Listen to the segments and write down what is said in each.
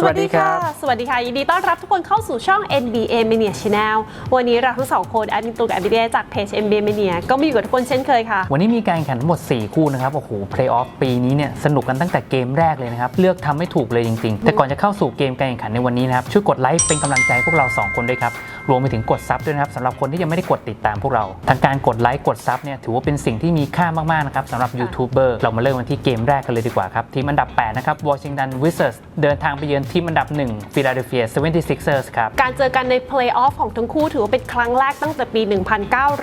สวัสดีครับสวัสดีค่ะ ยินดีต้อนรับทุกคนเข้าสู่ช่อง NBA Mania Channel วันนี้เราทั้งสองคนแอดมินตูกับแอดมินเดียจากเพจ NBA Mania ก็มาอยู่กับทุกคนเช่นเคยค่ะ วันนี้มีการแข่งขันทั้งหมด 4 คู่นะครับ โอ้โห เพลย์ออฟปีนี้เนี่ยสนุกกันตั้งแต่เกมแรกเลยนะครับ เลือกทำไม่ถูกเลยจริง ๆ แต่ก่อนจะเข้าสู่เกมการแข่งขันในวันนี้นะครับ ช่วยกดไลค์เป็นกำลังใจให้พวกเรา 2 คนด้วยครับ รวมไปถึงกดซับด้วยนะครับสำหรับคนที่ยังไม่ได้กดติดตามพวกเรา ทางการกดไลค์กดซับเนี่ยถือว่าเป็นสิ่งที่มีค่ามากๆนะครับสำหรับยูทูบเบอร์เรามาเริ่มกันที่เกมแรกกันเลยดีกว่าครับทีมอันดับ8นะครับ Washington Wizards เดินทางไปเยือนทีมอันดับ1 Philadelphia 76ers ครับ การเจอกันในเพลย์ออฟของทั้งคู่ถือว่าเป็นครั้งแรกตั้งแต่ปี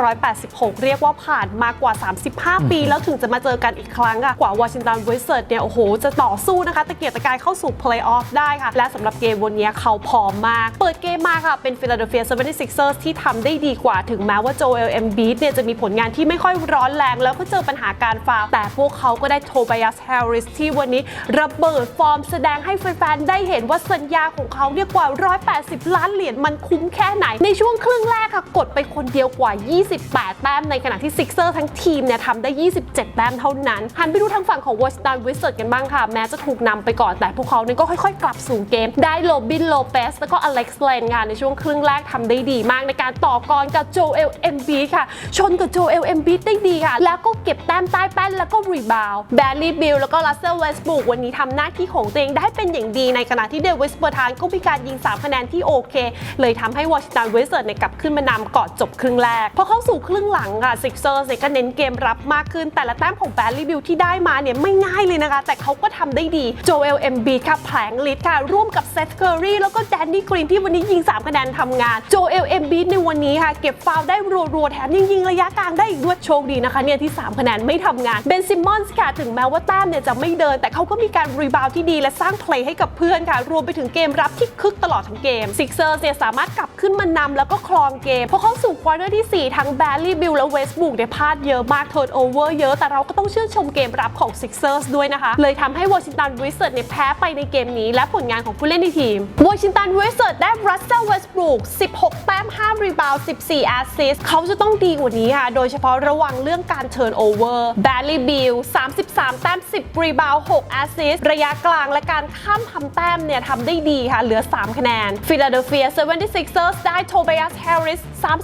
1986 เรียกว่าผ่านมากว่า 35 ปี แล้วถึงจะมาเจอกันอีกครั้งอะกว่าวอชิงตันวิสเซิร์ดเนี่ยโอ้โห จะต่อสู้นะคะ ตะเกียกตะกายเข้าสู่เพลย์ออฟได้ค่ะ และสำหรับเกมวันนี้เขาพร้อมมาก เปิดเกมมาค่ะ เป็น Philadelphia 76ers ที่ทำได้ดีกว่าถึงแม้ว่าโจเอลเอมบีเนี่ยจะมีผลงานที่ไม่ค่อยร้อนแรง แล้วก็เจอปัญหาการฟาวล์แต่พวกเขาก็ได้โทบ y ยัสแฮร์ริสที่วันนี้ระเบิดฟอร์มแสดงให้แฟนๆได้เห็นว่าสัญญาของเขาเนี่ยกว่า 180 ล้านเหรียญมันคุ้มแค่ไหน ในช่วงครึ่งแรกค่ะกดไปคนเดียวกว่า 28 แต้มในขณะที่ซิกเซอร์ทั้งทีมเนี่ยทำได้ 27 แต้มเท่านั้น หันไปดูทางฝั่งของวอชิงตันวิสเซิร์กันบ้างค่ะ แม้จะถูกนำไปก่อนแต่พวกเขาเนี่ยก็ค่อยๆ กลับสู่เกม ได้โรบินโลเปสแล้วก็อเล็กซ์เลนงานในช่วงครึ่งแรกทำได้ดีมากในการต่อกรกับโจเอลเอ็มบีค่ะ ชนกับโจเอลเอ็มบีได้ดีค่ะ แล้วก็เก็บแต้มใต้แป้นแล้วก็รีบาวแบลลี่บิลแล้วก็ลัสเซลเวสบุกวันนี้ทำหน้าที่ของตัวเองได้เป็นอย่างดีในขณะที่เดวิสเบอร์ทานก็มีการยิง 3 คะแนนที่โอเค เลยทำให้วอชิงตันเวสเซิร์เนี่ยกลับขึ้นมานำก่อนจบครึ่งแรกพอเข้าสู่ครึ่งหลังค่ะซิกเซอร์เนี่ยก็เน้นเกมรับมากขึ้นแต่ละแต้มของแบลลี่บิลที่ได้มาเนี่ยไม่ง่ายเลยนะคะ แต่เขาก็ทำได้ดีโจเอลเอ็มบีค่ะแผลงฤทธิ์ค่ะ ร่วมกับเซธเคอรีแล้วก็แดนนี่กรีนที่วันนี้ยิง 3 คะแนนทำงานโจเอลเอ็มบีในวันนี้ค่ะ เก็บฟาวได้รัวๆแถมยังยิงระยะกลางได้อีกด้วยโชคดีนะคะเนี่ยที่ 3 คะแนนไม่ทำงานเบนซิมอนส์ค่ะถึงแม้ว่าแต้มเนี่ยจะไม่เดิน แต่เขาก็มีการรีบาวที่ดีและสร้างเพลย์ให้กับเพื่อนค่ะ รวมไปถึงเกมรับที่คึกตลอดทั้งเกมซิกเซอร์เนี่ยสามารถกลับขึ้นมานำแล้วก็ครองเกมพอเข้าสู่ควอเตอร์ที่ 4 ทั้งแบลลี่บิลและเวสบุกเนี่ยพลาดเยอะมากเทิร์นโอเวอร์เยอะ แต่เราก็ต้องชื่นชมเกมรับของซิกเซอร์สด้วยนะคะ เลยทำให้วอชิงตันวิสเซิร์เนี่ยแพ้ไปในเกมนี้ และผลงานของผู้เล่นในทีมวอชิงตันวิสเซิร์ได้รัสเซลเวสบุก16 แต้ม5รีบาวด์14แอสซิสต์เขาจะต้องดีกว่านี้ค่ะ โดยเฉพาะระวังเรื่องการเทิร์นโอเวอร์แบลลี่บิล33 แต้ม10รีบาวด์6แอสซิสต์ระยะกลางและการข้ามทำแต้มเนี่ยทำได้ดีค่ะ เหลือ 3 คะแนน Philadelphia 76ers ได้โทบ y ยัสแฮร์ริส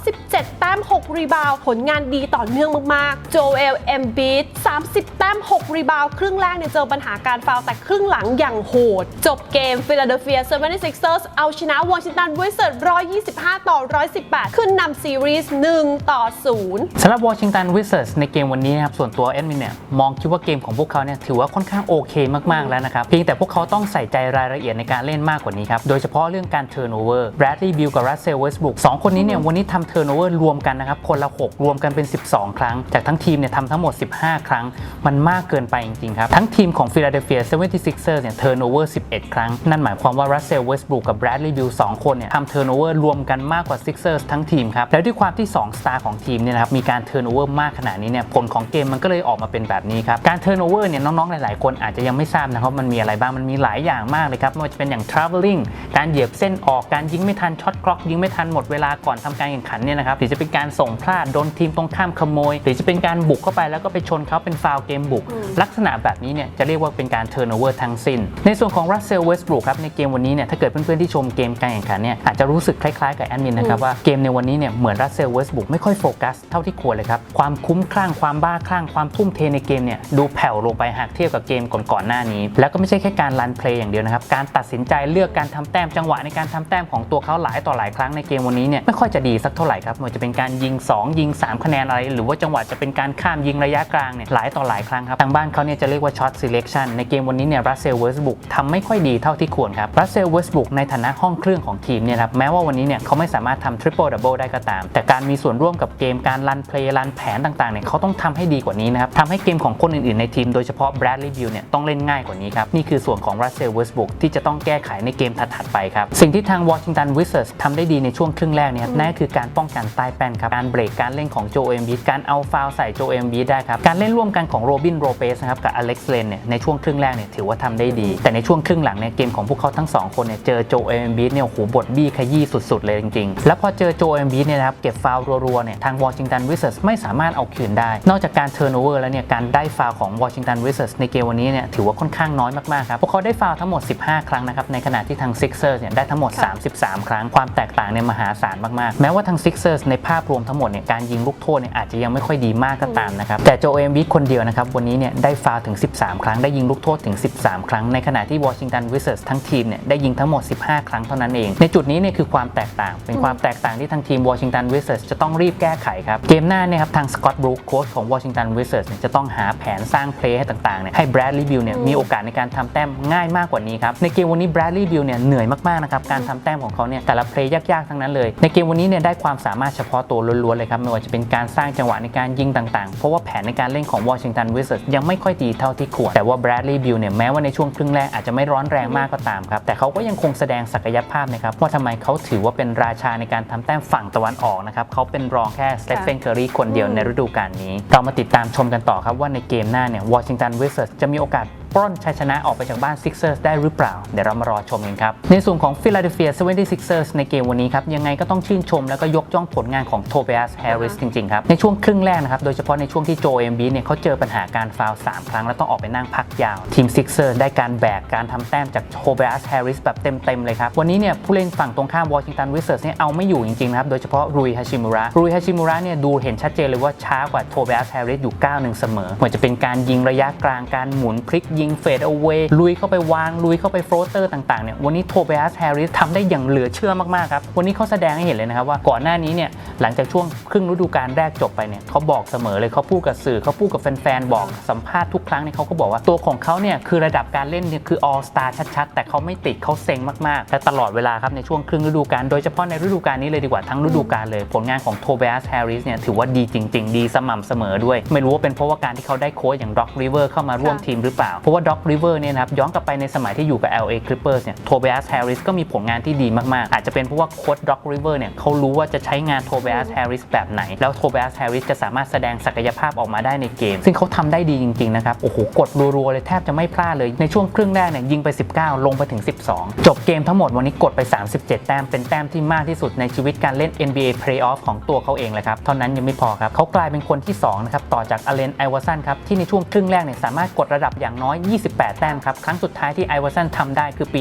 37 แต้ม 6 รีบาวด์ผลงานดีต่อเนื่องมากๆโจเอลเอมบีด30 แต้ม 6 รีบาว ครึ่งแรกเนี่ยเจอปัญหาการฟาวแต่ครึ่งหลังอย่างโหด จบเกม Philadelphia 76ers เอาชนะวอชิงตันวิสเซิร์125 ต่อ 118 ขึ้นนำซีรีส์1ต่อ 0สำหรับ Washington Wizards ในเกมวันนี้นะครับ ส่วนตัวแอดมินเนี่ยมองคิดว่าเกมของพวกเขาเนี่ยถือว่าค่อนข้างโอเคมากๆแล้วนะครับ เพียงแต่พวกเขาต้องใส่ใจรายละเอียดเอียดในการเล่นมากกว่านี้ครับ โดยเฉพาะเรื่องการ turnover Bradley Beal กับ Russell Westbrook สองคนนี้เนี่ยวันนี้ทำ turnover รวมกันนะครับ คนละ 6 รวมกันเป็น 12 ครั้ง จากทั้งทีมเนี่ยทำทั้งหมด 15 ครั้ง มันมากเกินไปจริงๆครับ ทั้งทีมของ Philadelphia 76ers เนี่ย turnover 11 ครั้ง นั่นหมายความว่า Russell Westbrook กับ Bradley Beal สองคนเนี่ยทำ turnover รวมกันมากกว่า Sixers ทั้งทีมครับแล้วด้วยความที่ 2 สตาร์ของทีมเนี่ยนะครับมีการ turnover มากขนาดนี้เนี่ยผลของเกมมันก็เลยออกมาเป็นแบบนี้ครับการ turnover เนี่ยน้องๆหลายๆ คนอาจจะยังไม่ทราบนะครับมันมีอะไรบ้างมันมีหลายอย่างมากเลยครับไม่ว่าจะเป็นอย่าง traveling การเหยียบเส้นออกการยิงไม่ทันช็อตคล็อกยิงไม่ทันหมดเวลาก่อนทำการแข่งขันเนี่ยนะครับหรือจะเป็นการส่งพลาดโดนทีมตรงข้ามขโมย หรือจะเป็นการบุกเข้าไปแล้วก็ไปชนเขาเป็นฟาวล์เกมบุก ลักษณะแบบนี้เนี่ยจะเรียกว่าเป็นการ turnover ทั้งสิ้น ในส่วนของ Russell Westbrook ครับในเกมวันนี้เนี่ยถ้าเกิดเพื่อนๆที่ชมเกมการแข่งขันเนี่ยอาจจะรู้สึกคล้ายๆกับแอดมินนะครับว่าเกมในวันนี้เนี่ยเหมือน Russell Westbrook ไม่ค่อยโฟกัสเท่าที่ควรเลยครับความคุ้มคลั่งความบ้าคลั่งความทุ่มเทในเกมเนี่ยดูแผ่วลงไปหากเทียบกับเกมก่อนๆหน้านี้ แล้วก็ไม่ใช่แค่การรันเพลย์อย่างเดียวนะครับการตัดสินใจเลือกการทำแต้มจังหวะในการทำแต้มของตัวเขาหลายต่อหลายครั้งในเกมวันนี้เนี่ยไม่ค่อยจะดีสักเท่าไหร่ครับม่ว่าจะเป็นการยิง 2 ยิง 3 คะแนนอะไร หรือว่าจังหวะจะเป็นการข้ามยิงระยะกลางเนี่ยหลายต่อหลายครั้งครับทางบ้านเขาเนี่ยจะเรียกว่าช็อต selection ในเกมวันนี้เนี่ย Russell Westbrook ทำไม่ค่อยดีเท่าที่ควรครับ Russell Westbrook ในฐานะห้องเครื่องของทีมเนี่ยครับแม้ว่าวันนี้เนี่ยเขาไม่สามารถทำ triple double ได้ก็ตาม แต่การมีส่วนร่วมกับเกมการรันเพลย์รันแผนต่างๆเนี่ยเขาต้องทำให้ดีกว่านี้นะครับทำให้เกมของคนอื่นๆในทีมโดยเฉพาะ Bradley Beal เนี่ยต้องเล่นง่ายกว่านี้ครับนี่คือส่วนของ Russell Westbrook ที่จะต้องแก้ไขในเกมถัดๆไปครับ สิ่งที่ทาง Washington Wizards ทำได้ดีในช่วงครึ่งแรกเนี่ยนั่นก็คือการป้องกันใต้แป้นครับ การเบรกการเล่นของโจเอมบีการเอาฟาวล์ใส่โจเอมบีได้ครับ การเล่นร่วมกันของโรบินโรเปสนะครับกับอเล็กซ์เลนเนี่ยในช่วงครึ่งแรกเนี่ยถือว่าทำได้ดี แต่ในช่วงครึ่งหลังเนี่ยเกมของพวกเขาทั้งสองคนเนี่ยเจอโจเอมบีเนี่ยโอ้โหบทบี้ขยี้สุดๆเลยจริงๆ แล้วพอเจอโจเอมบีเนี่ยนะครับเก็บฟาวล์รัวๆเนี่ยทาง Washington Wizards ไม่สามารถเอาคืนได้ นอกจากการเทิร์นโอเวอร์แล้วเนี่ยการได้ฟาวล์ของ Washington Wizards ในเกมวันนี้เนี่ยถือว่าค่อนข้างน้อยมากๆครับพวกเขาได้ฟาวล์ทั้งหมด 15ครั้งนะครับในขณะที่ทาง Sixers เนี่ยได้ทั้งหมดค่ะ33 ครั้งความแตกต่างเนี่ยมหาศาลมากๆ แม้ว่าทาง Sixers ในภาพรวมทั้งหมดเนี่ยการยิงลูกโทษเนี่ยอาจจะยังไม่ค่อยดีมากก็ตามนะครับแต่โจเอมบีคนเดียวนะครับวันนี้เนี่ยได้ฟาวล์ถึง 13 ครั้งได้ยิงลูกโทษถึง 13 ครั้งในขณะที่ Washington Wizards ทั้งทีมเนี่ยได้ยิงทั้งหมด 15 ครั้งเท่านั้นเอง ในจุดนี้เนี่ยคือความแตกต่าง เป็นความแตกต่างที่ทางทีม Washington Wizards จะต้องรีบแก้ไขครับเกมหน้าเนี่ยครับทาง Scott Brook โค้ชของ Washington Wizards เนี่ยจะต้องหาแผนสร้างเพลย์ให้ต่างๆเนี่ยให้ Bradley Beal เนี่ยมีโอกาสในการทำแต้มง่ายมากกว่านี้ครับในเกมวันนี้ Bradley Beal เนี่ยเหนื่อยมากๆนะครับการทำแต้มของเขาเนี่ยแต่ละเพลย์ยากๆทั้งนั้นเลยในเกมวันนี้เนี่ยได้ความสามารถเฉพาะตัวล้วนๆเลยครับไม่ว่าจะเป็นการสร้างจังหวะในการยิงต่างๆ เพราะว่าแผนในการเล่นของ Washington Wizards ยังไม่ค่อยดีเท่าที่ควรแต่ว่า Bradley Beal เนี่ยแม้ว่าในช่วงครึ่งแรกอาจจะไม่ร้อนแรงมากก็ตามครับแต่เขาก็ยังคงแสดงศักยภาพนะครับว่าทำไมเขาถือว่าเป็นราชาในการทำแต้มฝั่งตะวันออกนะครับเขาเป็นรองแค่สเตฟ n นเคอรีคนเดียวในฤดูกาลนี้ เรามาติดตามชมกันต่อครับว่าในเกมหน้าเนี่ย Washington Wizards จะมีโอกาส ปล้นชัยชนะออกไปจากบ้าน Sixers ได้หรือเปล่า เดี๋ยวเรามารอชมกันครับ ในส่วนของ Philadelphia 76ers ในเกมวันนี้ครับ ยังไงก็ต้องชื่นชมแล้วก็ยกย่องผลงานของ Tobias Harris จริง ๆ ครับ ในช่วงครึ่งแรกนะครับ โดยเฉพาะในช่วงที่โจเอมบีเนี่ยเขาเจอปัญหาการฟาวล์3ครั้ง แล้วต้องออกไปนั่งพักยาว ทีม Sixers ได้การแบกการทำแต้มจาก Tobias Harris แบบเต็มๆเลยครับวันนี้เนี่ยผู้เล่นฝั่งตรงข้าม Washington Wizards เนี่ยเอาไม่อยู่จริงๆนะครับโดยเฉพาะรุยฮาชิมุระรุยฮาชิมุระเนี่ยดูเห็นชัดเจนเลยว่าช้ากว่า Tobias Harris อยู่ก้าวหนึ่งเสมอเหมือนจะเป็นการยิงระยะกลางการหมุนพลิกยิงเฟดเอาเวลุยเข้าไปวาง ลุยเข้าไปโฟลเตอร์ต่างๆเนี่ยวันนี้โทเบ a สแฮร์ริสทำได้อย่างเหลือเชื่อมากๆครับ วันนี้เขาแสดงให้เห็นเลยนะครับว่าก่อนหน้านี้เนี่ยหลังจากช่วงครึ่งฤดูกาลแรกจบไปเนี่ยเขาบอกเสมอเลยเขาพูดกับสื่อเขาพูดกับแฟนๆบอกสัมภาษณ์ทุกครั้งเนี่ยเขาก็บอกว่าตัวของเขาเนี่ยคือระดับการเล่นเนี่ยคือ all star ชัดๆ แต่เขาไม่ติดเขาเซ็งมากๆและตลอดเวลาครับในช่วงครึ่งฤดูกาลโดยเฉพาะในฤดูกาลนี้เลยดีกว่าทั้งฤดูกาลเลย ผลงานของโทเบ a สแฮร์ริสเนี่ยถือว่าดีจริง ๆ ดีสม่ำเสมอด้วย ไม่รู้ว่าเป็นเพราะว่าการที่เขาได้โค้ชอย่างด็อกริเวอร์เข้ามาร่วมค่ะทีมหรือเปล่าเพราะว่าด็อกริเวอร์เนี่ยนะครับย้อนกลับไปในสมัยที่อยู่กับ LA Clippers เนี่ยโทเบ a สแฮร์ริสก็มีผลงานที่ดีมากๆ อาจจะเป็นเพราะว่าโค้ชด็อกริเวอร์เนี่ยเขารู้ว่าจะใช้งานโทเบ a สแฮร์ริสแบบไหน แล้วโทเบ a สแฮร์ริสจะสามารถแสดงศักยภาพออกมาได้ในเกม ซึ่งเขาทำได้ดีจริงๆนะครับโอ้โหกดรัวๆเลยแทบจะไม่พลาดเลยในช่วงครึ่งแรกเนี่ยยิงไป 19 ลงไปถึง 12 จบเกมทั้งหมดวันนี้กดไป 37 แต้มเป็นแต้มที่มากที่สุดในชีวิตการเล่น NBA Playoff ของตัวเขาเองเลยครับเท่านั้นยังไม่พอครับเขากลายเป็นคนที่2นะครับต่อจากอเลนไอวอสันครับที่ในช่วงครึ่งแรกเนี่ยสามารถกดระดับอย่างน้อย28 แต้มครับ ครั้งสุดท้ายที่ไอวอสันทำได้คือปี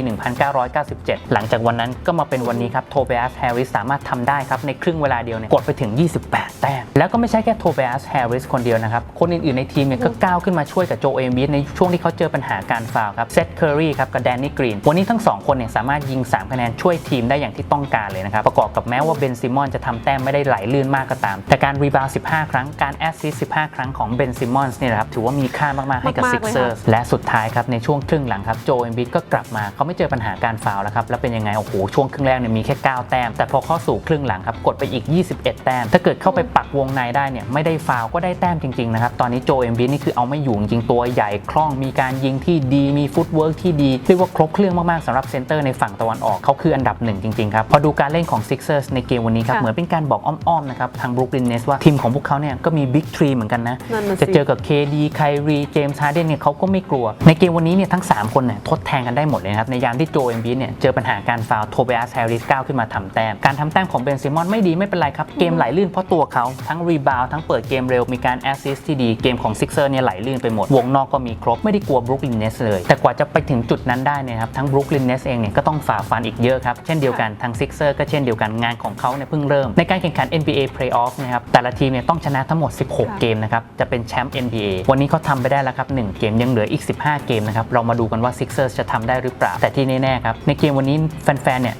1997 หลังจากวันนั้นก็มาเป็นวันนี้ครับโทเบ a สแฮร์ริสสามารถทำได้ครับ ในครึ่งเวลาเดียวเนี่ยกดไปถึง 28 แต้ม แล้วก็ไม่ใช่แค่โทเบ a สแฮร์ริสคนเดียวนะครับ คนอื่น ๆ ในทีมเนี่ยก็ก้าวขึ้นมาช่วยกับโจเอมิสในช่วงที่เขาเจอปัญหาการฟาวล์ครับเซธเคอรีครับกับแดนนี่กรีนวันนี้ทั้งสองคนเนี่ยสามารถยิง 3 คะแนนช่วยทีมได้อย่างที่ต้องการเลยนะครับประกอบกับแม้ว่าเบนซิมอนจะทำแต้มไม่ได้ไหลลื่นมากก็ตาม แต่การรีบาวด์15 ครั้งการแอสซิสต์15 ครั้งของเบนซิมอนส์เนี่ยนะครับถือว่ามีค่ามากๆให้กับมากๆซิกเซอร์และสุดท้ายครับในช่วงครึ่งหลังครับโจเอมบิดก็กลับมาเขาไม่เจอปัญหาการฟาวล์แล้วครับแล้วเป็นยังไงโอ้โหช่วงครึ่งแรกเนี่ยมีแค่ 9 แต้ม แต่พอเข้าสู่ครึ่งหลังครับกดไปอีก 21 แต้ม ถ้าเกิดเข้าไปปักวงในได้เนี่ยไม่ได้ฟาวล์ก็ได้แต้มจริงๆนะครับตอนนี้โจเอมบิดนี่คือเอาไม่อยู่จริงๆตัวใหญ่คล่องมีการยิงที่ดีมีฟุตเวิร์กที่ดีเรียกว่าครบเครื่องมากๆสำหรับเซนเตอร์ในฝั่งตะวันออกเขาคืออันดับหนึ่งจริงๆครับพอดูการเล่นของ Sixers ในเกมวันนี้ครับค่ะเหมือนเป็นการบอกอ้อมๆนะครับทางบรูคลินเนสว่าทีมของพวกเขาเนี่ยก็มีบิ๊กทรีเหมือนกันนะนั่นน่ะสิจะเจอกับ KD ไครีเจมส์ฮาร์เดนเนี่ยเขาก็ไม่กลัว ในเกมวันนี้เนี่ยทั้ง 3 คนเนี่ยทดแทนกันได้หมดเลยนะครับในยามที่โจเอมบีเนี่ยเจอปัญหาการฟาวล์โทเบ a สแฮร์ริสก้าวขึ้นมาทำแต้ม การทำแต้มของเบนซิมอนไม่ดีไม่เป็นไรครับ เกมไหลลื่นเพราะตัวเขาทั้งรีบาวทั้งเปิดเกมเร็วมีการแอสซิสต์ที่ดีเกมของซิกเซอร์เนี่ยไหลลื่นไปหมด วงนอกก็มีครบไม่ได้กลัวบรูคลินเนสเลย แต่กว่าจะไปถึงจุดนั้นได้เนยครับทั้งบรูคลินเนสเองเนี่ยก็ต้องฝ่าฟันอีกเยอะครับเช่นเดียวกันทางซิกเซอร์ก็เช่นเดียวกันงานของเขาเนี่ยเพิ่งเริ่มในการแข่งขัน NBA Playoff นะครับแต่ละทีมเนี่ยต้องชนะทั้งหมด 16 เกมนะครับจะเป็นแชมป์ NBA วันนี้เขาทำไปได้แล้วครับ1เกมยังเหลืออีก15 เกมนะครับ เรามาดูกันว่า Sixers จะทำได้หรือเปล่า แต่ที่แน่ๆครับ ในเกมวันนี้แฟนๆ เนี่ย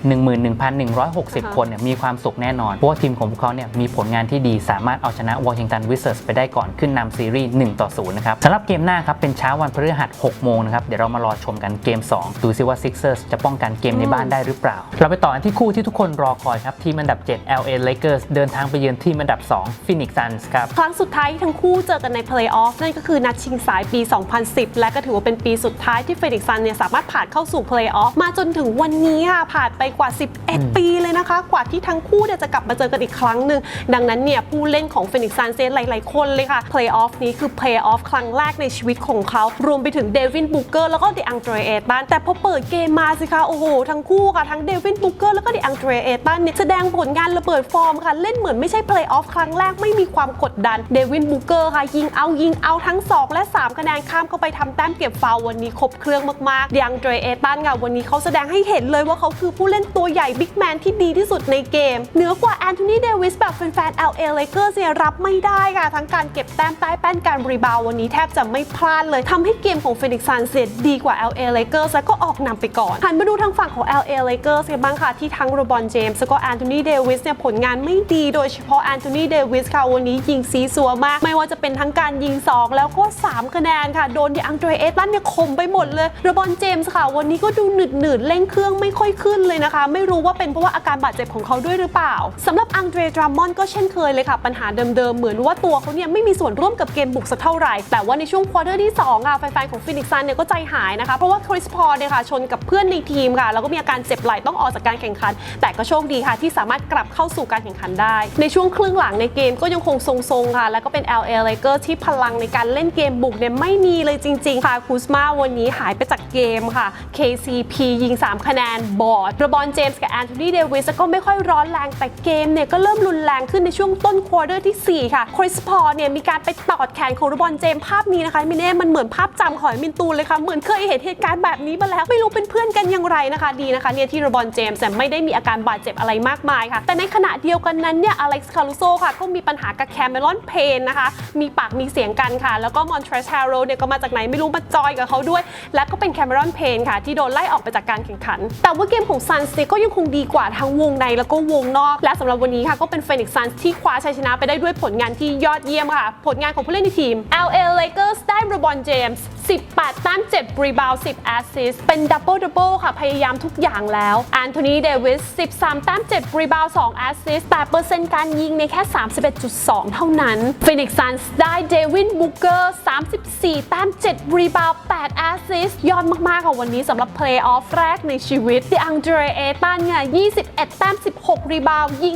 11,160 คนเนี่ยมีความสุขแน่นอน เพราะว่าทีมของพวกเขาเนี่ยมีผลงานที่ดีสามารถเอาชนะ Washington Wizards ไปได้ก่อนขึ้นนำซีรีส์1ต่อ0นะครับสำหรับเกมหน้าครับเป็นเช้าวันพฤหัส6โมงนะครับเดี๋ยวเรามารอชมกันเกม 2 ดูซิว่า Sixers จะป้องกันเกมในบ้านได้หรือเปล่า เราไปต่อกันที่คู่ที่ทุกคนรอคอยครับทีมอันดับ 7 LA Lakers เดินทางไปเยือนทีมอันดับ 2 Phoenix Suns ครับครั้งสุดท้ายที่ทั้งคู่เจอกันในเพลย์ออฟนั่นก็คือนัดชิงสายปี 2010 และก็ถือว่าเป็นปีสุดท้ายที่เฟนิกซ์ซันเนี่ยสามารถผ่านเข้าสู่เพลย์ออฟมาจนถึงวันนี้ค่ะผ่านไปกว่า 11 ปีเลยนะคะ กว่าที่ทั้งคู่เนี่ยจะกลับมาเจอกันอีกครั้งหนึ่งดังนั้นเนี่ยผู้เล่นของเฟนิกซ์ซันเซนหลาย ๆ คนเลยค่ะเพลย์ออฟนี้คือเพลย์ออฟครั้งแรกในชีวิตของเขารวมไปถึงเดวินบูเกอร์แล้วก็เดอังเดรเอตันแต่พอเปิดเกมมาสิคะโอ้โหทั้งคู่ค่ะทั้งเดวินบูเกอร์แล้วก็เดอังเดรเอตันเนี่ยแสดงผลงานระเบิดฟอร์มค่ะเล่นเหมือนไม่ใช่เพลย์ออฟครั้งแรกไม่มีความกดดันเดวินบูเกอร์ค่ะยิงเอายิงเอาทั้ง 2 และ 3 คะแนนข้ามเข้าไปทำแต้มเก็บฟาววันนี้ครบเครื่องมากๆเดอังเดรเอตันค่ะวันนี้เขาแสดงให้เห็นเลยว่าเขาคือผู้เล่นตัวใหญ่บิ๊กแมนที่ดีที่สุดในเกม เหนือกว่าแอนโทนีเดวิสแบบแฟนๆ LA Lakers เนี่ยรับไม่ได้ค่ะ ทั้งการเก็บแต้มใต้แป้นการรีบาววันนี้แทบจะไม่พลาดเลยทำให้เกมของ Phoenix Suns เสร็จดีกว่า LA Lakers และก็ออกนำไปก่อนหันมาดูทางฝั่งของ LA Lakers กันบ้างค่ะที่ทั้งโรบอนเจมส์แล้วก็แอนโทนีเดวิสเนี่ยผลงานไม่ดีโดยเฉพาะแอนโทนีเดวิสค่ะวันนี้ยิงซีซัวมาก ไม่ว่าจะเป็นทั้งการยิง 2 แล้วก็ 3 คะแนนค่ะโดนดิอังเดรเอตันเนี่ยคมไปหมดเลยโรบอนเจมส์ค่ะ วันนี้ก็ดูหนืดหนืดเร่งเครื่องไม่ค่อยขึ้นเลยนะคะ ไม่รู้ว่าเป็นเพราะว่าอาการบาดเจ็บของเขาด้วยหรือเปล่าสำหรับอังเดรดรามอนก็เช่นเคยเลยค่ะ ปัญหาเดิมๆ เหมือนว่าตัวเขาเนี่ยไม่มีส่วนร่วมกับเกมบุกสักเท่าไหร่ แต่ว่าในช่วงควอเตอร์ที่2อะแฟนๆของฟินิกซันเนี่ยก็ใจหายนะคะ เพราะว่าคริสพอลเนี่ยค่ะชนกับเพื่อนในทีมค่ะ แล้วก็มีอาการเจ็บไหล่ต้องออกจากการแข่งขัน แต่ก็โชคดีค่ะที่สามารถกลับเข้าสู่การแข่งขันได้ ในช่วงครึ่งหลังในเกมก็ยังคงทรงๆค่ะ แล้วก็เป็น LA Lakers ที่พลังในการเล่นเกมบุกเนี่ยไม่มีเลยจริงค่ะคูสมาวันนี้หายไปจากเกมค่ะ KCP ยิง 3 คะแนนบอร์ดรบอนเจมส์กับแอนโทนีเดวิสก็ไม่ค่อยร้อนแรงแต่เกมเนี่ยก็เริ่มรุนแรงขึ้นในช่วงต้นควอเตอร์ที่ 4 ค่ะคริสพอเนี่ยมีการไปตอดแขนของรบอนเจมส์ภาพนี้นะคะมินเน่มันเหมือนภาพจำของมินตูนเลยค่ะ เหมือนเคยเห็นเหตุการณ์แบบนี้มาแล้ว ไม่รู้เป็นเพื่อนกันอย่างไรนะคะดีนะคะเนี่ยที่รบอนเจมส์แต่ไม่ได้มีอาการบาดเจ็บอะไรมากมายค่ะ แต่ในขณะเดียวกันนั้นเนี่ยอเล็กซ์คารุโซค่ะก็มีปัญหากับแคมเมรอนเพนนะคะมีปากมีเสียงกันค่ะ แล้วก็มอนทร s ฮาโรเนี่ยก็มาจากไหนไม่รู้มาจอยกับเขาด้วย และก็เป็นแคมเมรอนเพนค่ะ ที่โดนไล่ออกไปจากการแข่งขัน แต่ว่าเกมของซันส์ก็ยังคงดีกว่าทั้งวงในแล้วก็วงนอก และสำหรับวันนี้ค่ะก็เป็นเฟนิกซ์ซันส์ที่คว้าชัยชนะไปได้ด้วยผลงานที่ยอดเยี่ยมค่ะ ผลงานของผู้เล่นในทีม LA Lakers ได้รบอนเจมส์18แต้ม7รีบาว10แอสซิสเป็นดับเบิลดับเบิลค่ะ พยายามทุกอย่างแล้วแอนโทนีเดวิส 13แต้ม7รีบาว2แอสซิสแต่เปอร์เซ็นต์การยิงในแค่ 31.2 เท่านั้นฟินิกซ์ซันส์ได้เดวินบุกเกอร์34แต้ม7รีีบาว8แอสซิสยอดมากๆค่ะวันนี้สำหรับเพลย์ออฟแรกในชีวิตที่อังเดรเอตันเนี่ย21 แต้ม 16 รีบาวด์ยิง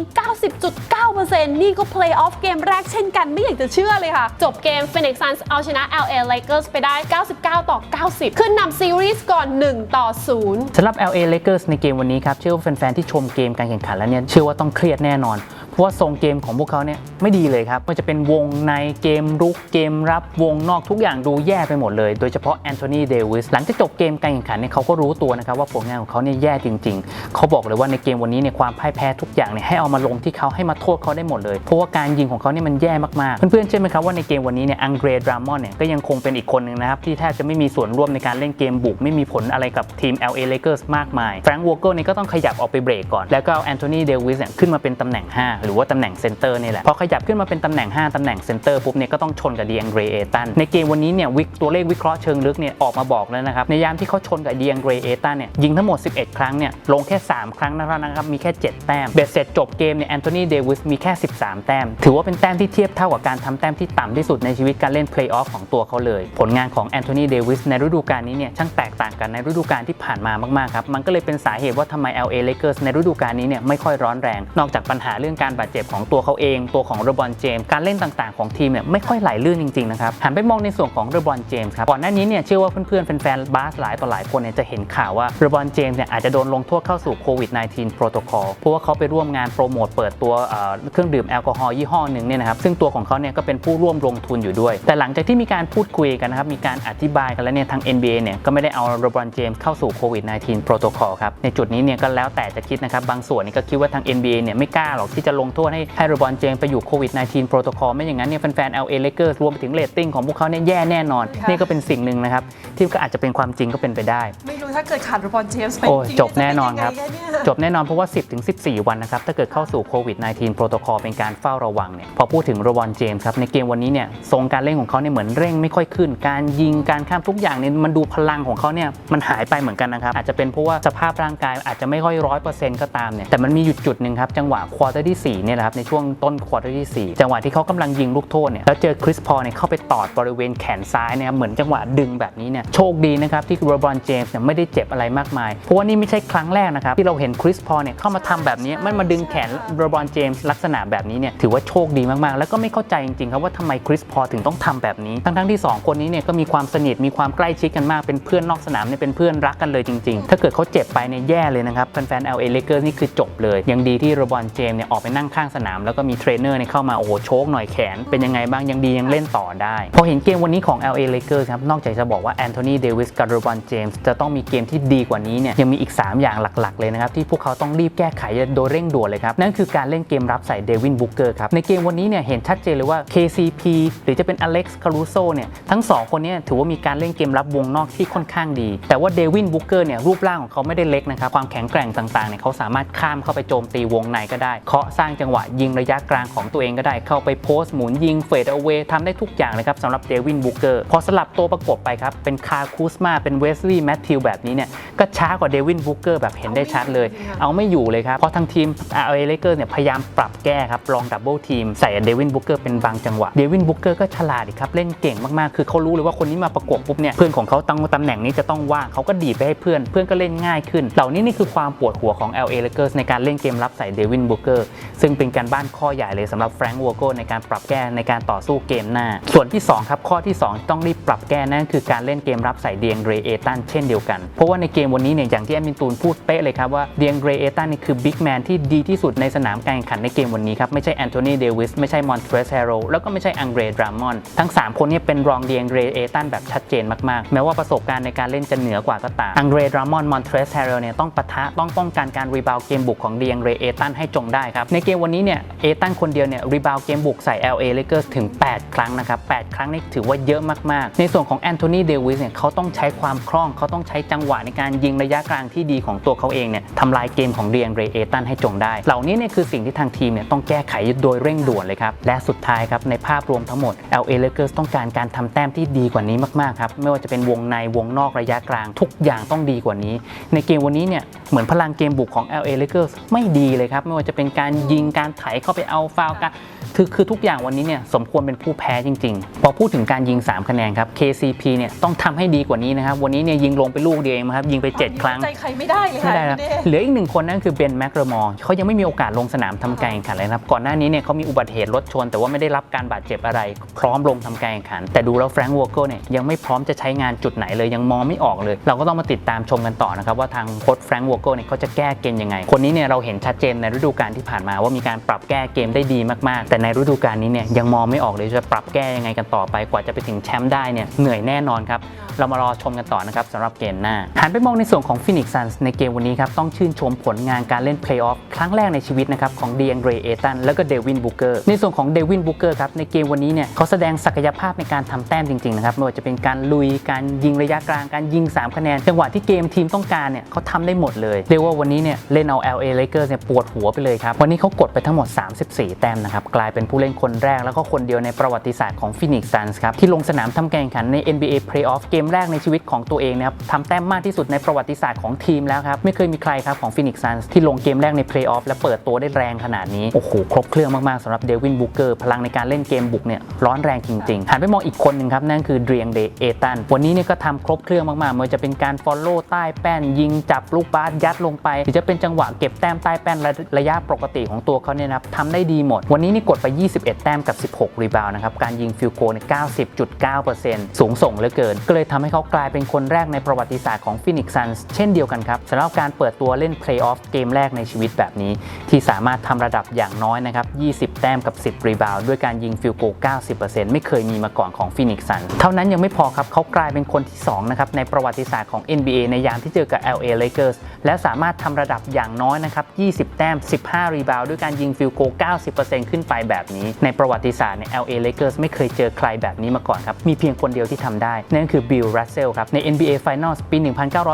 90.9%นี่ก็เพลย์ออฟเกมแรกเช่นกันไม่อยากจะเชื่อเลยค่ะ จบเกม Phoenix Suns เอาชนะ LA Lakers ไปได้ 99 ต่อ 90 ขึ้นนำซีรีส์ก่อน 1 ต่อ 0สำหรับ LA Lakers ในเกมวันนี้ครับ เชื่อว่าแฟนๆ ที่ชมเกมการแข่งขันแล้วเนี่ยเชื่อว่าต้องเครียดแน่นอน ว่าทรงเกมของพวกเขาเนี่ยไม่ดีเลยครับไม่จะเป็นวงในเกมรุกเกมรับวงนอกทุกอย่างดูแย่ไปหมดเลย โดยเฉพาะแอนโทนีเดวิสหลังจากจบเกมการแข่งขันเนี่ยเขาก็รู้ตัวนะครับว่าผลงานของเขาเนี่ยแย่จริง ๆ เขาบอกเลยว่าในเกมวันนี้เนี่ยความพ่ายแพ้ทุกอย่างเนี่ยให้เอามาลงที่เขาให้มาโทษเขาได้หมดเลยเพราะว่าการยิงของเขาเนี่ยมันแย่มากๆเพื่อนๆเชื่อไหมครับว่าในเกมวันนี้เนี่ยอังเดรดรามอนเนี่ยก็ยังคงเป็นอีกคนหนึ่งนะครับที่แทบจะไม่มีส่วนร่วมในการเล่นเกมบุกไม่มีผลอะไรกับทีม LA Lakers มากมายแฟรงค์วอเกอร์เนี่ยก็ต้องขยับออกไปเบรกก่อนแล้วก็เอาแอนโทนีเดวิสเนี่ยขึ้นมาเป็นตำแหน่ง 5หรือว่าตำแหน่งเซนเตอร์นี่แหละ พอขยับขึ้นมาเป็นตำแหน่ง 5 ตำแหน่งเซนเตอร์ปุ๊บเนี่ยก็ต้องชนกับดี a องเกรเอตันในเกมวันนี้เนี่ยวิกตัวเลขวิเคราะห์เชิงลึกเนี่ยออกมาบอกแล้วนะครับในยามที่เขาชนกับดี a องเกรเอตันเนี่ยยิงทั้งหมด 11 ครั้งเนี่ยลงแค่ 3 ครั้งนะครับมีแค่ 7 แต้มเบ็ดเสร็จจบเกมเนี่ยแอนโทนีเดวิสมีแค่ 13 แต้ม ถือว่าเป็นแต้มที่เทียบเท่ากับการทำแต้มที่ต่ำที่สุดในชีวิตการเล่นเพลย์ออฟของตัวเขาเลย ผลงานของแอนโทนีเดวิสในฤดูกาลนี้เนี่ยช่างแตกต่างกันในฤดูกาลที่ผ่านมามากๆครับมันก็เลยเป็นสาเหตุว่าทำไม LA Lakers ในฤดูกาลนี้เนี่ยไม่ค่อยร้อนแรง นอกจากปัญหาเรื่องการบาดเจ็บของตัวเขาเอง ตัวของเรบอนเจมส์การเล่นต่างๆ ของทีมเนี่ยไม่ค่อยไหลลื่นจริงๆนะครับหันไปมองในส่วนของเรบอนเจมส์ครับก่อนหน้านี้เนี่ยเชื่อว่าเพื่อนๆแฟนๆบาสหลายต่อหลายคนเนี่ยจะเห็นข่าวว่าเรบอนเจมส์เนี่ยอาจจะโดนลงโทษเข้าสู่โควิด -19 โปรโตคอลเพราะว่าเขาไปร่วมงานโปรโมทเปิดตัวเเครื่องดื่มแอลกอฮอล์ยี่ห้อหนึ่งเนี่ยนะครับซึ่งตัวของเขาเนี่ยก็เป็นผู้ร่วมลงทุนอยู่ด้วย แต่หลังจากที่มีการพูดคุยกันนะครับมีการอธิบายกันแล้วเนี่ยทาง NBA เนี่ยก็ไม่ได้เอาเรบอนเจมส์เข้าสู่โควิด -19 โปรโตคอลครับในจุดนี้เนี่ยก็แล้วแต่จะคิดนะครับบางส่วนนี่ก็คิดว่าทาง NBA เนี่ยไม่กล้าหรอกที่จะลงโทษให้ให้เรบอนเจมส์ไปอยู่โควิด -19 โปรโตคอลไม่อย่างนั้นเนี่ยแฟนๆ LA Lakers รวมไปถึงเรตติ้งของพวกเขาเนี่ยแย่แน่นอนค่ะนี่ก็เป็นสิ่งหนึ่งนะครับ ที่ก็อาจจะเป็นความจริงก็เป็นไปได้ ไม่รู้ถ้าเกิดขาดรบอนเจมส์ไปโอ้จริงๆจบแน่นอนครับจะเป็ยังไงกันเนี่ยจบแน่นอนเพราะว่า 10ถึง14วันนะครับ ถ้าเกิดเข้าสู่โควิด -19 โปรโตคอลเป็นการเฝ้าระวังเนี่ยพอพูดถึงโรบอนเจมส์ครับในเกมวันนี้เนี่ยทรงการเล่นของเขาเนี่ยเหมือนเร่งไม่ค่อยขึ้น การยิงการข้ามทุกอย่างเนี่ยมันดูพลังของเขาเนี่ยมันหายไปเหมือนกันนะครับอาจจะเป็นเพราะว่าสภาพร่างกายอาจจะไม่ค่อยร้อยเปอร์เซ็นต์ก็ตามเนี่ยแต่มันมีหยุดจุดหนึ่งครับจังหวะควอเตอร์ที่4เนี่ยแหละครับในช่วงต้นควอเตอร์ที่ 4 จังหวะที่เขากำลังยิงลูกโทษเนี่ยแล้วเจอคริสพอเนี่ยเข้าไปตอดบริเวณแขนซ้ายเนะครับเหมือนจังหวะดึงแบบนี้เนี่ยโชคดีนะครับที่โรบรอนเจมส์เนี่ยไม่ได้เจ็บอะไรมากมาย เพราะว่านี่ไม่ใช่ครั้งแรกนะครับที่เราเห็นคริสพอเนี่ยเข้ามาทำแบบนี้มันมาดึงแขนโรบรอนเจมส์ลักษณะแบบนี้เนี่ยถือว่าโชคดีมากๆ แล้วก็ไม่เข้าใจจริงๆครับว่าทำไมคริสพอถึงต้องทำแบบนี้ ทั้งๆที่สองคนนี้เนี่ยก็มีความสนิทมีความใกล้ชิดกันมากเป็นเพื่อนนอกสนามเนี่ยเป็นเพื่อนรักกันเลยจริง ๆ ถ้าเกิดเขาเจ็บไปเนี่ยแย่เลยนะครับแฟนๆ LA Lakers นี่คือจบเลยยังดีที่โรบรอนเจมส์เนี่ยออกไปนั่งข้างสนาม แล้วก็มีเทรนเนอร์เข้ามาโอ้โหโชคหน่อยแขน เป็นยังไงบ้างยังดียังเล่นต่อได้ พอเห็นเกมวันนี้ของ LA Lakers ครับนอกจากจะบอกว่าแอนโทนีเดวิสกับโรบอนเจมส์จะต้องมีเกมที่ดีกว่านี้เนี่ยยังมีอีก 3 อย่างหลักๆ เลยนะครับที่พวกเขาต้องรีบแก้ไขโดยเร่งด่วนเลยครับนั่นคือการเล่นเกมรับใส่เดวินบุกเกอร์ครับในเกมวันนี้เนี่ยเห็นชัดเจนเลยว่า KCP หรือจะเป็นอเล็กซ์คารูโซเนี่ยทั้งสองคนเนี้ถือว่ามีการเล่นเกมรับวงนอกที่ค่อนข้างดี แต่ว่าเดวินบุกเกอร์เนี่ยรูปร่างของเขาไม่ได้เล็กนะครับความแข็งแกร่งต่างๆเนี่ยเขาสามารถข้ามเข้าไปโจมตีวงในก็ได้เคาะสร้างจังหวะยิงระยะกลางของตัวเองก็ได้เข้าไปโพสต์หมุนยิงเฟดเอาเวทำได้ทุกอย่างเลยครับสำหรับเดวินบุกเกอร์พอสลับตัวประกบไปครับ เป็นคาคูสมาเป็นเวสลีย์แมทธิวแบบนี้เนี่ย ก็ช้ากว่าเดวินบุกเกอร์แบบเห็นได้ชัดเลย เอาไม่อยู่เลยครับ เพราะทางทีมเอเลเกอร์เนี่ยพยายามปรับแก้ครับ ลองดับเบิลทีมใส่เดวินบุกเกอร์เป็นบางจังหวะเดวินบุกเกอร์ก็ฉลาดอีกครับ เล่นเก่งมากๆ คือเขารู้เลยว่าคนนี้มาประกบปุ๊บเนี่ยเพื่อนของเขาตั้งตำแหน่งนี้จะต้องว่างเขาก็ดีไปให้เพื่อนเพื่อนก็เล่นง่ายขึ้น เหล่านี้นี่คือความปวดหัวของ LA Lakers ในการเล่นเกมรับใส่เดวินบุกเกอร์ซึ่งเป็นการบ้านข้อใหญ่เลยสำหรับแฟรงก์วอร์โกในการปรับแก้ในการต่อสู้เกมหน้า ส่วนที่สองครับ ข้อที่สองต้องรีบปรับแก้นั่นคือการเล่นเกมรับใส่เดียงเรเอตันเช่นเดียวกัน เพราะว่าในเกมวันนี้เนี่ยอย่างที่แอมินตูนพูดเป๊ะเลยครับว่าเดียงเรเอตันนี่คือบิ๊กแมนที่ดีที่สุดในสนามการแข่งขันในเกมวันนี้ครับไม่ใช่แอนโทนีเดวิสไม่ใช่มอนเทรสเฮโรแล้วก็ไม่ใช่อังเดรดรามอนทั้ง 3 คนนี้เป็นรองเดียงเรเอตันแบบชัดเจนมากๆ แม้ว่าประสบการณ์ในการเล่นจะเหนือกว่าก็ตามอังเดรดรามอนมอนเทรสเฮโรเนี่ยต้องปะทะต้องป้องกันการรีบาวเกมบุกของเดียงเรเอตันให้จงได้ครับในเกมวันนี้เนี่ยเอตันคนเดียวเนี่ยรีบาวเกมบุกใส่ LA Lakers ถึง 8 ครั้งนะครับ 8 ครั้งนี่ถือว่าเยอะมากๆ ในส่วนของแอนโทนีเดวิสเนี่ยเขาต้องใช้ความคล่องเขาต้องใช้จังหวะในการยิงระยะกลางที่ดีของตัวเขาเองเนี่ยทำลายเกมของเดียงเรเอตันให้จงได้ เหล่านี้เนี่ยคือสิ่งที่ทางทีมเนี่ยต้องแก้ไขโดยเร่งด่วนเลยครับ และสุดท้ายครับในภาพรวมทั้งหมด LA Lakers ต้องการการทำแต้มที่ดีกว่านี้มากๆครับไม่ว่าจะเป็นวงในวงนอกระยะกลางทุกอย่างต้องดีกว่านี้ ในเกมวันนี้เนี่ยเหมือนพลังเกมบุกของ LA Lakers ไม่ดีเลยครับไม่ว่าจะเป็นการยิงการไถเข้าไปเอาฟาวล์การคือคือทุกอย่างวันนี้เนี่ยสมควรเป็นผู้แพ้จริง ๆ พอพูดถึงการยิง 3 คะแนนครับ KCP เนี่ยต้องทำให้ดีกว่านี้นะครับ วันนี้เนี่ยยิงลงไปลูกเดียวเองครับ ยิงไป 7 ครั้ง ใจใครไม่ได้เลยไม่ค่ะได้ครับพี่เเหลืออีกหนึ่งคนนั่นคือเบนแมคเรมอร์เขายังไม่มีโอกาสลงสนามทำการแข่งขันเลยนะครับ ก่อนหน้านี้เนี่ยเขามีอุบัติเหตุรถชน แต่ว่าไม่ได้รับการบาดเจ็บอะไร พร้อมลงทำการแข่งขัน แต่ดูแล้วแฟรงก์วอร์เกเนี่ยยังไม่พร้อมจะใช้งานจุดไหนเลยยังมองไม่ออกเลย เราก็ต้องมาติดตามชมกันต่อนะครับว่าทางโค้ชแฟรงก์วอร์เกเนี่ยเขาจะแก้เกมยังไง คนนี้เนี่ยเราเห็นชัดเจนในฤดูกาลที่ผ่านมาว่ามีการปรับแก้เกมได้ดีมากๆ แต่ในฤดูกาลนี้เนี่ยยังมองไม่ออกเลยจะปรับแก้ยังไงกันต่อไปกว่าจะไปถึงแชมป์ได้เนี่ยเหนื่อยแน่นอนครับ เรามารอชมกันต่อนะครับสำหรับเกมหน้า หันไปมองในส่วนของฟินิกซ์ซันส์ในเกมวันนี้ครับต้องชื่นชมผลงานการเล่นเพลย์ออฟครั้งแรกในชีวิตนะครับของเดี a องเรเอตันแล้วก็เดวินบูเกอร์ในส่วนของเดวินบูเกอร์ครับในเกมวันนี้เนี่ยเขาแสดงศักยภาพในการทำแต้มจริงๆนะครับไม่ว่าจะเป็นการลุยการยิงระยะกลางการยิง 3 คะแนนจังหวะที่เกมทีมต้องการเนี่ยเขาทำได้หมดเลยเรียกว่าวันนี้เนี่ยเล่นเอา LA Lakers เนี่ยปวดหัวไปเลยครับวันนี้เขากดไปทั้งหมด 34 แต้มนะครับ กลายเป็นผู้เล่นคนแรกแล้วก็คนเดียวในประวัติศาสตร์ของฟินิกซ์ซันส์ครับ ที่ลงสนามทำการแข่งขันใน NBA Playoff เกมแรกในชีวิตของตัวเองนะครับทำแต้มมากที่สุดในประวัติศาสตร์ของทีมแล้วครับ ไม่เคยมีใครครับของฟินิกซ์ซันส์ที่ลงเกมแรกใน Playoff และเปิดตัวได้แรงขนาดนี้ โอ้โห ครบเครื่องมาก ๆสำหรับเดวินบูเกอร์พลังในการเล่นเกมบุกเนี่ยร้อนแรงจริงๆหันไปมองอีกคนหนึ่งครับนั่นคือเดรียงเดเอตันวันนี้เนี่ยก็ทำครบเครื่องมากๆไม่ว่าจะเป็นการฟอลโล่ใต้แป้นยิงจับลูกบาสยัดลงไปหรือจะเป็นจังหวะเก็บแต้มใต้แป้นระระยะปกติของตัวเขาเนี่ยนะครับทำได้ดีหมด วันนี้นี่กดไป 21 แต้มกับ 16 รีบาวนะครับ การยิงฟิลโกเนี่ย90.9%สูงส่งเหลือเกิน ก็เลยทำให้เขากลายเป็นคนแรกในประวัติศาสตร์ของฟินิกซันส์เช่นเดียวกันครับสำหรับการเปิดตัวเล่นเพลย์ออฟเกมแรกในชีวิตแบบนี้ ที่สามารถทำระดับอย่างน้อยนะครับ 20 แต้มกับ 10 รีบาวด้วยการยิงฟิลโก90%ไม่เคยมีมาก่อนของฟินิกซ์ซันเท่านั้นยังไม่พอครับเขากลายเป็นคนที่2นะครับในประวัติศาสตร์ของ NBA ในยามที่เจอกับ LA Lakers และสามารถทำระดับอย่างน้อยนะครับ 20 แต้ม 15 รีบาวด้วยการยิงฟิลโก 90%ขึ้นไปแบบนี้ ในประวัติศาสตร์ใน LA Lakers ไม่เคยเจอใครแบบนี้มาก่อนครับ มีเพียงคนเดียวที่ทำได้ นั่นคือบิลรัสเซลครับ ใน NBA Finals ปี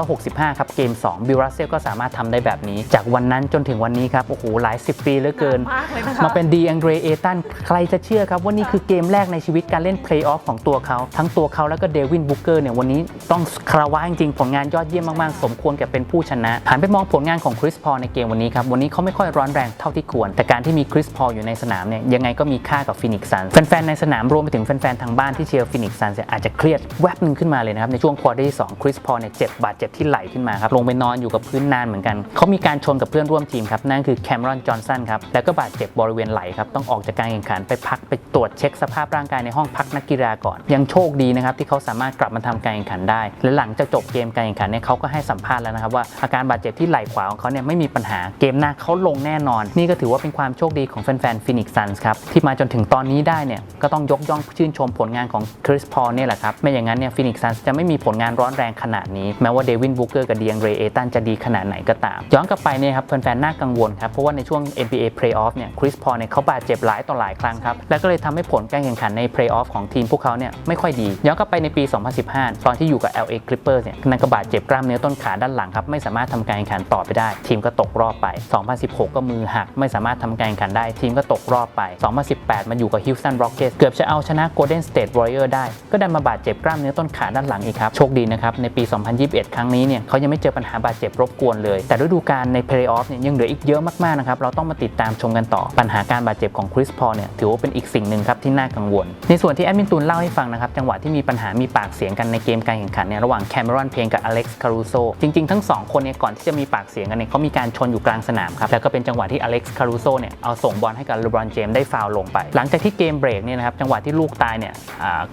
1965 ครับ เกม 2 บิลรัสเซลก็สามารถทำได้แบบนี้ จากวันนั้นจนถึงวันนี้ครับ โอ้โห หลาย 10 ปีเหลือเกิน มากเลยนะคะมาเป็นดีแองเดรเอตันใครจะเชื่อครับว่านี่คือเกมแรกในชีวิตการเล่นเพลย์ออฟของตัวเขาทั้งตัวเขาแล้วก็เดวินบุกเกอร์เนี่ยวันนี้ต้องคาราวะจริงๆผลงานยอดเยี่ยมมากๆ สมควรกับเป็นผู้ชนะหันไปมองผลงานของคริสพอลในเกมวันนี้ครับวันนี้เขาไม่ค่อยร้อนแรงเท่าที่ควร แต่การที่มีคริสพอลอยู่ในสนามเนี่ยยังไงก็มีค่ากับฟินิกซ์ซันแฟนๆในสนามรวมไปถึงแฟนๆทางบ้านที่เชียร์ฟินิกซ์ซันอาจจะเครียดแวบหนึ่งขึ้นมาเลยนะครับในช่วงควอเตอร์ที่สองคริสพอลเนี่ยเจ็บบาดเจ็บที่ไหล่ขึ้นมาครับลงไปนอนอยู่กับพื้นนานเหมือนกันเขามีการชนกับเพื่อนร่วมทีมครับนั่นคือแคมรอนจอห์นสันครับแล้วก็บาดเจ็บบริเวณไหล่ครับต้องออกจากการแข่งขันไปพักไปตรวจเช็คสภาพร่างกายในห้องพักนักกีฬาก่อน ยังโชคดีนะครับที่เขาสามารถกลับมาทำการแข่งขันได้ และหลังจากจบเกมการแข่งขันเนี่ยเขาก็ให้สัมภาษณ์แล้วนะครับว่าอาการบาดเจ็บที่ไหล่ขวาของเขาเนี่ยไม่มีปัญหาเกมหน้าเขาลงแน่นอนนี่ก็ถือว่าเป็นความโชคดีของแฟนๆฟินิกซ์ซันส์ครับที่มาจนถึงตอนนี้ได้เนี่ยก็ต้องยกย่องชื่นชมผลงานของคริสพอลเนี่ยแหละครับไม่อย่างนั้นเนี่ยฟินิกซ์ซันส์จะไม่มีผลงานร้อนแรงขนาดนี้ แม้ว่าเดวินบูเกอร์กับเดียงเรย์เอตันจะดีขนาดไหนก็ตาม ย้อนกลับไปเนี่ยครับแฟนๆน่ากังวลครับเพราะว่าในช่วง NBA Playoff เนี่ยคริสพอลเนี่ยเขาบาดเจ็บหลายต่อหลายครั้งครับและก็เลยทำให้ผลการแข่งขันใน Playoff ของทีมพวกเขาเนี่ยไม่ค่อยดี ย้อนกลับไปในปี 2015 ตอนที่อยู่กับ LA Clippers เนี่ยนักบาดเจ็บกล้ามเนื้อต้นขาด้านหลังครับไม่สามารถทำการแข่งขันต่อไปได้ ทีมก็ตกรอบไป 2016 ก็มือหักไไม่สามารถทำการแข่งขันได้ทีมก็ตกรอบไป 2018มาอยู่กับ Houston Rockets เกือบจะเอาชนะ Golden State Warrior ได้ ก็ดันมาบาดเจ็บกล้ามเนื้อต้นขาด้านหลังอีกครับ โชคดีนะครับ ในปี 2021 ครั้งนี้เนี่ยเขายังไม่เจอปัญหาบาดเจ็บรบกวนเลย แต่ฤดูกาลใน Playoff เนี่ยยังเหลืออีกเยอะมากๆนะครับ เราต้องมาติดตามชมกันต่อ ปัญหาการบาดเจ็บของคริสพอเนี่ยถือว่าเป็นอีกสิ่งหนึ่งครับที่น่ากังวล ในส่วนที่แอดมินตูนเล่าให้ฟังนะครับจังหวะที่มีปัญหามีปากเสียงกันในเกมการแข่งขันเนี่ยระหว่างแคม e รอนเพนกับอเล็กซ์คารูโซจริงๆทั้งสองคนเนี่ยก่อนที่จะมีปากเสียงกันเนี่ยเขามีการชนอยู่กลางสนามครับแล้วก็เป็นจังหวะที่อเล็กซ์คารูโซเนี่ยเอาส่งบอลให้กับเลบรอนเจมส์ได้ฟาวล์ลงไป หลังจากที่เกมเบรกเนี่ยนะครับจังหวะที่ลูกตายเนี่ย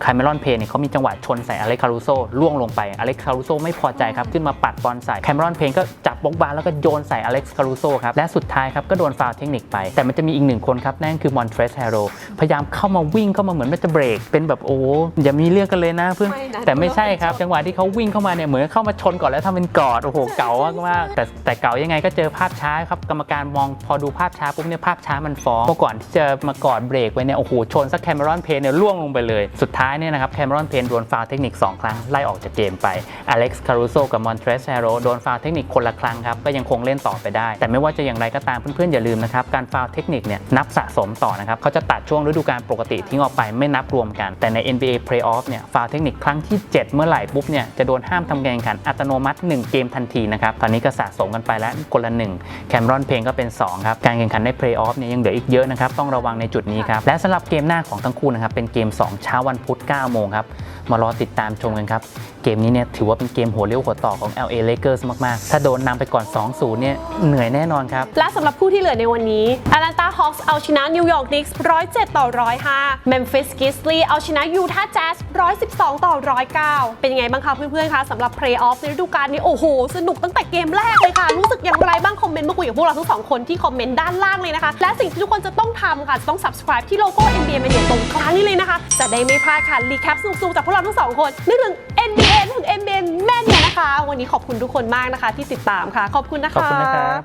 แคม e รอนเพนเนี่ยเขามีจังหวะชนใส่อเล็กซ์คารูโซล่วงลงไปอเล็กซ์คารูโซไม่พอใจครับขึ้นมาปัดบอลใส่แคม e รอนเพนก็จับบล็อกบาร์แล้วก็โยนใส่อเล็กซ์คารูโซครับและสุดท้ายครับก็โดนฟาวล์เทคนิคไป แต่มันจะมีอีกหนึ่งคนครับนั่นคือมอนเทรสแฮโรพยายามเข้ามาวิ่งเข้ามาเหมือนมันจะเบรกเป็นแบบโอ้อย่ามีเรื่องกันเลยนะเพื่อนไม่นะแต่ไม่ใช่ครับ จังหวะที่เขาวิ่งเข้ามาเนี่ยเหมือนเข้ามาชนก่อนแล้วทำเป็นกอดโอ้โหเก่ามากๆแต่แต่เก่ายังไงก็เจอภาพช้าครับกรรมการมองพอดูภาพพช้าปุ๊บเนี่ยภาพช้ามันฟ้องเพราะก่อนที่จะมากอดเบรกไว้เนี่ยโอ้โหชนสักแคมรอนเพนเนี่ยล่วงลงไปเลยสุดท้ายเนี่ยนะครับแคมรอนเพนโดนฟาวเทคนิค 2 ครั้งไล่ออกจากเกมไปอเล็กซ์คารูโซกับมอนเทรสแฮโรโดนฟาวเทคนิคคนละครั้งครับก็ยังคงเล่นต่อไปได้ แต่ไม่ว่าจะอย่างไรก็ตามเพื่อนๆอย่าลืมนะครับการฟาวเทคนิคเนี่ยนับสะสมต่อนะครับเขาจะตัดช่วงฤดูกาลปกติทิ้งออกไปไม่นับรวมกัน แต่ใน NBA Playoff เนี่ยฟาวเทคนิคครั้งที่ 7 เมื่อไหร่ปุ๊บเนี่ยจะโดนห้ามทำการแข่งขันอัตโนมัติ 1 เกมทันทีนะครับตอนนี้ก็สะสมกันไปแล้วคนละ1แคมรอนเพลงก็เป็น2ครับการแข่งขันในเพลย์ออฟเนี่ยยังเหลืออีกเยอะนะครับต้องระวังในจุดนี้ครับและสำหรับเกมหน้าของทั้งคู่นะครับเป็นเกม 2 เช้าวันพุธ9โมงครับมารอติดตามชมกันครับเกมนี้เนี่ยถือว่าเป็นเกมหัวเลี้ยวหัวต่อของ LA Lakers มาก ๆ ถ้าโดนนำไปก่อน 2-0 เนี่ยเหนื่อยแน่นอนครับ และสำหรับผู้ที่เหลือในวันนี้ Atlanta Hawks เอาชนะนิวยอร์กนิกส์107 ต่อ 105 Memphis Grizzlies เอาชนะยูทาห์แจ๊ส112 ต่อ 109 เป็นยังไงบ้างคะเพื่อน ๆ คะสำหรับ Playoff ในฤดูกาลนี้ โอ้โห สนุกตั้งแต่เกมแรกเลยค่ะ รู้สึกอย่างไรบ้าง คอมเมนต์มาคุยกับพวกเราทั้งสองคนที่คอมเมนต์ด้านล่างเลยนะคะ และสิ่งที่ทุกคนจะต้องทำค่ะจะต้อง subscribe ที่โลโก้ NBA Mania ตรงกลางนี้เลยนะคะ จะได้ไม่พลาดค่ะรีแคปสนุกๆจากพวกเราทั้งสองคนนึกถึง NBA นึกถึง NBA Mania นะคะ วันนี้ขอบคุณทุกคนมากนะคะที่ติดตามค่ะ ขอบคุณนะคะ ขอบคุณนะครับ